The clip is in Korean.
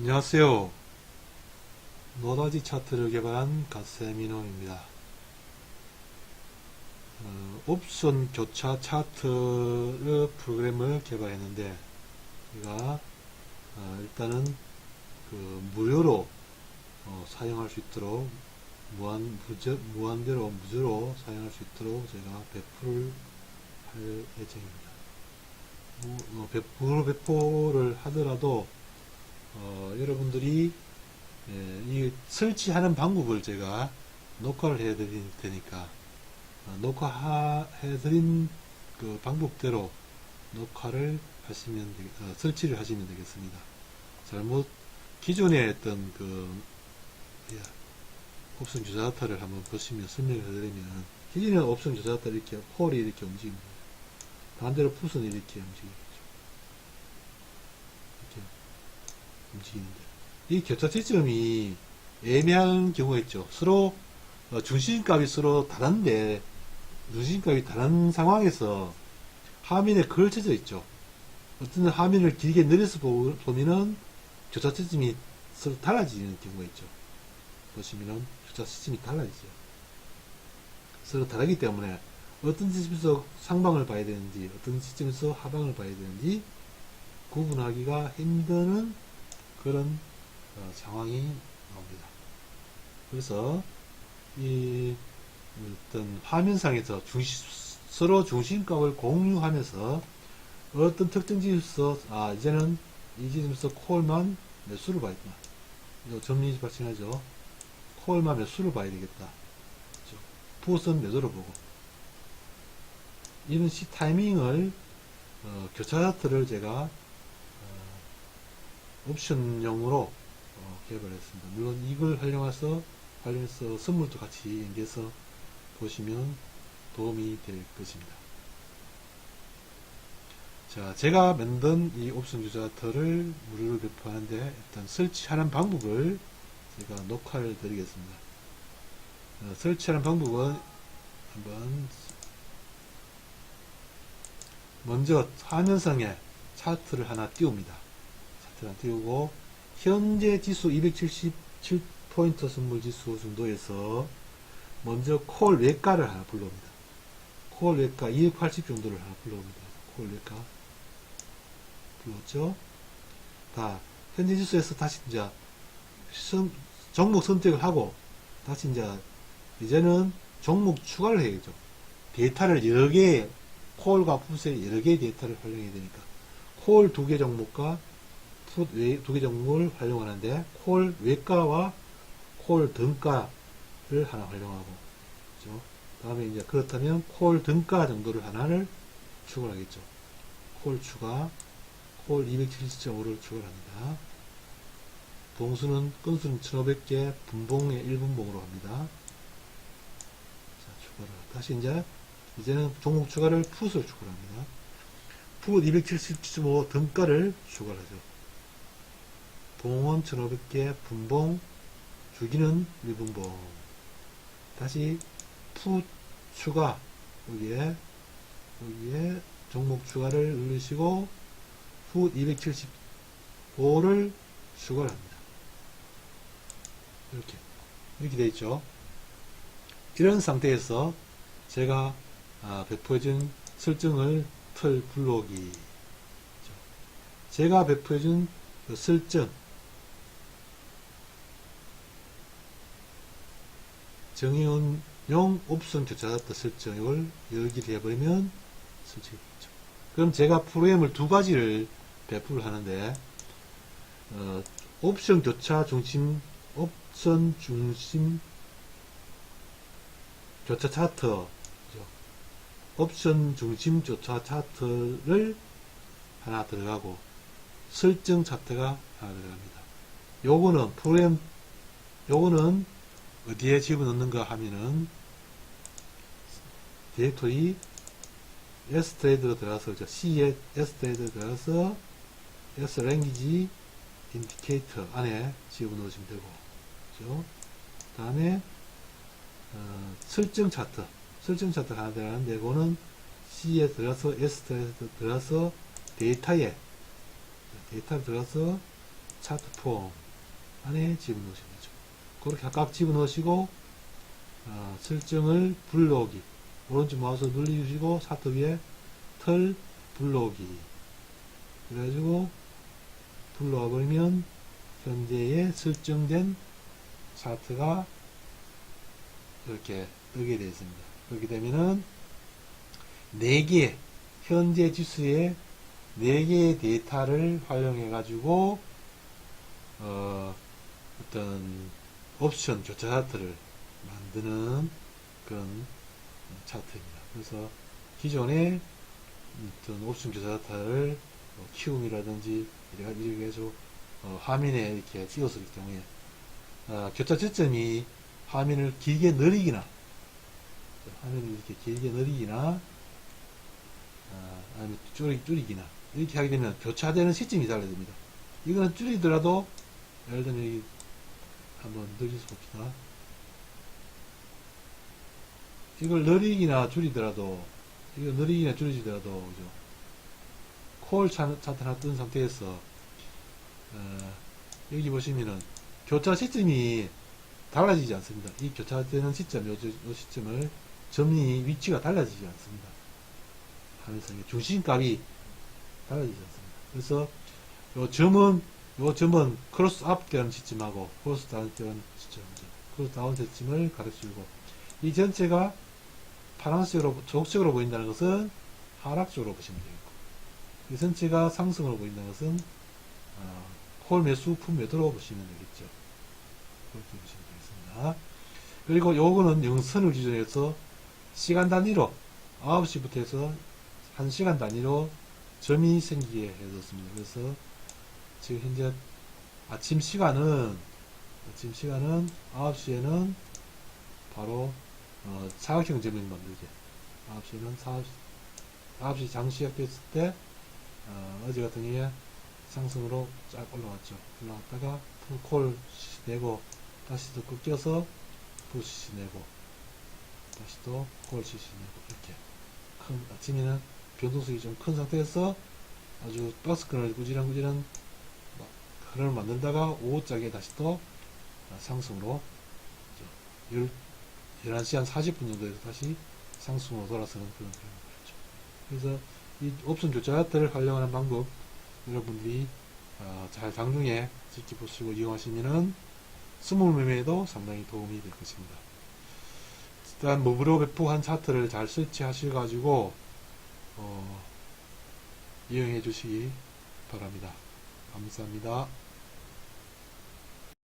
안녕하세요. 노다지 차트를 개발한 가세미노입니다. 어, 옵션 교차 차트 프로그램을 개발했는데, 우리가 어, 일단은 그 무료로 어, 사용할 수 있도록 무한 무제, 무한대로 무료로 사용할 수 있도록 제가 배포를 할 예정입니다. 무, 어, 배- 무료 배포를 하더라도 어, 여러분들이 예, 이 설치하는 방법을 제가 녹화를 해드릴 테니까 어, 녹화해드린 그 방법대로 녹화를 하시면 되, 어, 설치를 하시면 되겠습니다. 잘못 기존에 했던 그 예, 옵션 조작타를 한번 보시면 설명을 해드리면 기존에 옵션 조작타 이렇게 홀이 이렇게 움직입니다. 반대로 풋은 이렇게. 이렇게 움직이는데 이 교차 지점이 애매한 경우가 있죠. 서로 어, 중심값이 서로 다른데 중심값이 다른 상황에서 화면에 걸쳐져 있죠. 어떤 화면을 길게 내려서 보- 보면은 교차 지점이 서로 달라지는 경우가 있죠. 보시면은 교차 지점이 달라지죠. 서로 다르기 때문에 어떤 지점에서 상방을 봐야 되는지 어떤 지점에서 하방을 봐야 되는지 구분하기가 힘드는 그런 어, 상황이 나옵니다. 그래서 이 어떤 화면상에서 중심, 서로 중심값을 공유하면서 어떤 특정 지점에서 아 이제는 이 지점에서 콜만 몇 수를 봐야겠다. 이거 점리 발생하죠. 콜만 몇 수를 봐야 되겠다. 풋은 몇 수를 보고 이런 시 타이밍을 어, 교차 차트를 제가 어, 옵션용으로 어, 개발 했습니다. 물론 이걸 활용해서 활용해서 선물도 같이 연계해서 보시면 도움이 될 것입니다. 자, 제가 만든 이 옵션 유저터를 무료로 배포하는데 일단 설치하는 방법을 제가 녹화를 드리겠습니다. 어, 설치하는 방법은 한번 먼저 화면상에 차트를 하나 띄웁니다. 하나 띄우고 현재 지수 277포인트 선물 지수 정도에서 먼저 콜 외가를 하나 불러옵니다. 콜 외가 280 정도를 하나 불러옵니다. 콜 외가 불렀죠? 다 현재 지수에서 다시 이제 선- 종목 선택을 하고 다시 이제 이제는 종목 추가를 해야죠. 데이터를 여러 개 콜과 풋의 여러 개의 데이터를 활용해야 되니까 콜 두 개 종목과 풋 두개 종목을 활용하는데 콜 외가와 콜 등가를 하나 활용하고 그죠? 다음에 이제 그렇다면 콜 등가 정도를 하나를 추가하겠죠. 콜 추가 콜 270.5를 추가합니다. 동수는 건수는 1500개 분봉의 1분봉으로 합니다. 자, 추가를 다시 이제 이제는 종목 추가를 풋을 추가합니다. 풋 277.5 등가를 추가하죠. 봉은 1500개, 분봉, 주기는 1분봉. 다시 풋 추가, 여기에, 여기에 종목 추가를 누르시고, 풋 275를 추가를 합니다. 이렇게. 이렇게 되어 있죠. 이런 상태에서 제가 아, 배포해준 설정을 틀 불러오기. 제가 배포해준 그 설정, 정의원용 옵션 교차다타 설정, 이걸 여기를 해버리면 설정이겠죠. 그럼 제가 프로그램을 두 가지를 배포를 하는데, 어, 옵션 교차 중심, 옵션 중심 교차 차트? 옵션 중심 교차 차트를 하나 들어가고 설정 차트가 하나 들어갑니다. 요거는 프로그램 요거는 어디에 집어넣는가 하면은 디렉토리 스트레이드로 들어가서 그죠? C에 스트레이드 들어가서 S 랭귀지 인디케이터 안에 집어넣으시면 되고 그죠? 다음에 어, 설정 차트 설정 차트 하나 들어가는데 이거는 C에 들어가서 S 들어가서 들어가서 데이터에 데이터 들어가서 차트 폼 안에 집어넣으시면 되죠. 그렇게 각각 집어넣으시고 어, 설정을 불러오기 오른쪽 마우스 눌러주시고 차트 위에 털 불러오기 그래가지고 불러와 버리면 현재에 설정된 차트가 이렇게 뜨게 되어 있습니다. 그렇게 되면은 4개 현재 지수의 4개의 데이터를 활용해 가지고 어, 어떤 옵션 교차 차트를 만드는 그런 차트입니다. 그래서 기존에 어떤 옵션 교차 차트를 뭐 키움이라든지 이렇게 해서 어, 화면에 이렇게 찍었을 경우에 어, 교차 지점이 화면을 길게 느리기나 화면을 이렇게 길게 느리기나 아, 아니면 줄이, 줄이기나 이렇게 하게 되면 교차되는 시점이 달라집니다. 이거는 줄이더라도 예를 들면 한번 늘려서 봅시다. 이걸 느리기나 줄이더라도 이거 느리기나 줄이더라도 그죠? 콜 차- 차트 하나 뜬 상태에서 어, 여기 보시면은 교차 시점이 달라지지 않습니다. 이 교차되는 시점, 요, 요 시점을 점이 위치가 달라지지 않습니다. 하면서 중심값이 달라지지 않습니다. 그래서 요 점은 요 점은 크로스 업 되는 시점하고 크로스 다운 되는 시점, 크로스 다운 시점을 가르치고 이 전체가 파란색으로 적색으로 보인다는 것은 하락적으로 보시면 되겠고 이 전체가 상승으로 보인다는 것은 어, 콜 매수 품 매도로 보시면 되겠죠. 그렇게 보시면 되겠습니다. 그리고 요거는 영선을 기준해서 시간 단위로 9시부터 해서 1시간 단위로 점이 생기게 해뒀습니다. 그래서 지금 현재 아침 시간은 아침 시간은 9시에는 바로 어, 사각형 점을 만들게 9시에는 4, 9시 장 시작됐을 때 어, 어제 같은 경우에 상승으로 쫙 올라왔죠. 올라왔다가 콜 내고 다시 또 꺾여서 부시 내고 다시 또콜 CC 내고 이렇게 큰 아침에는 변동성이 좀 큰 상태에서 아주 박스권을 꾸지랑꾸지랑 흐름을 만들다가 오후짝에 다시 또 상승으로 11시 한 40분 정도에서 다시 상승으로 돌아서는 그런 흐름이죠. 그래서 이 옵션 차트를 활용하는 방법 여러분들이 어, 잘 장중에 지켜보시고 이용하시면은 스몰 매매에도 상당히 도움이 될 것입니다. 일단 무브로 배포한 차트를 잘 설치하셔 가지고 어, 이용해 주시기 바랍니다. 감사합니다.